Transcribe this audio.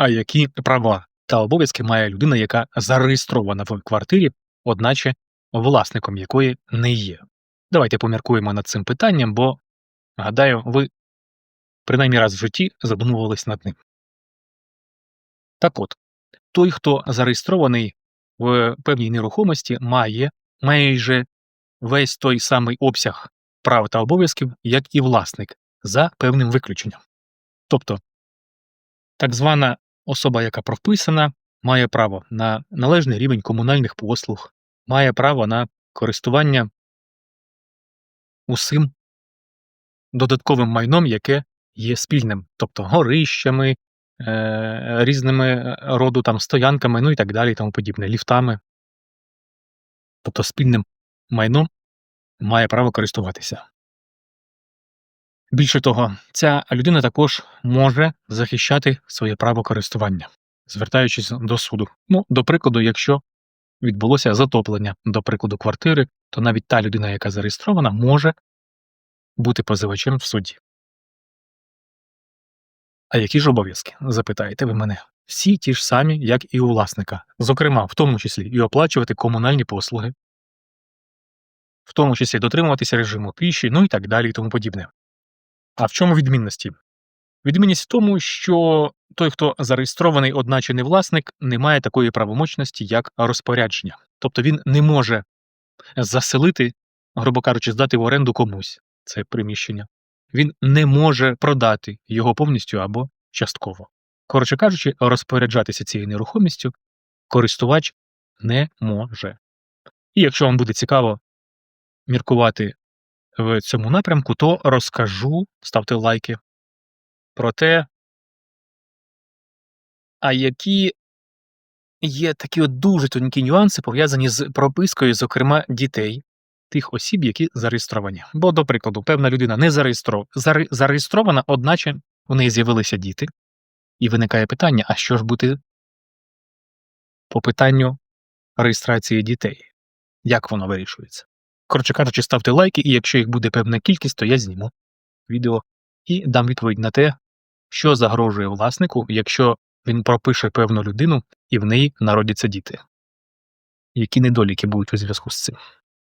А які права та обов'язки має людина, яка зареєстрована в квартирі, одначе власником якої не є? Давайте поміркуємо над цим питанням, бо, гадаю, ви принаймні раз в житті задумувались над ним. Так от, той, хто зареєстрований в певній нерухомості, має майже весь той самий обсяг прав та обов'язків, як і власник, за певним виключенням. Тобто, так звана особа, яка прописана, має право на належний рівень комунальних послуг, має право на користування усім додатковим майном, яке є спільним, тобто горищами, е, різними роду там стоянками, ну і так далі, тому подібне, ліфтами. Тобто спільним майном має право користуватися. Більше того, ця людина також може захищати своє право користування, звертаючись до суду. Ну, до прикладу, якщо відбулося затоплення, до прикладу, квартири, то навіть та людина, яка зареєстрована, може бути позивачем в суді. А які ж обов'язки? запитаєте ви мене. Всі ті ж самі, як і у власника, зокрема, в тому числі і оплачувати комунальні послуги, в тому числі дотримуватися режиму тиші, ну і так далі, і тому подібне. А в чому відмінності? Відмінність в тому, що той, хто зареєстрований, одначе не власник, не має такої правомочності, як розпорядження. Тобто він не може заселити, грубо кажучи, здати в оренду комусь це приміщення. Він не може продати його повністю або частково. Коротше кажучи, розпоряджатися цією нерухомістю користувач не може. І якщо вам буде цікаво міркувати в цьому напрямку, то розкажу, ставте лайки, про те, а які є такі от дуже тонкі нюанси, пов'язані з пропискою, зокрема, дітей, тих осіб, які зареєстровані. Бо, до прикладу, певна людина не зареєстро... заре... зареєстрована, одначе у неї з'явилися діти, і виникає питання: а що ж бути по питанню реєстрації дітей? Як воно вирішується? Коротше кажучи, ставте лайки, і якщо їх буде певна кількість, то я зніму відео і дам відповідь на те, що загрожує власнику, якщо він пропише певну людину і в неї народяться діти. Які недоліки будуть у зв'язку з цим?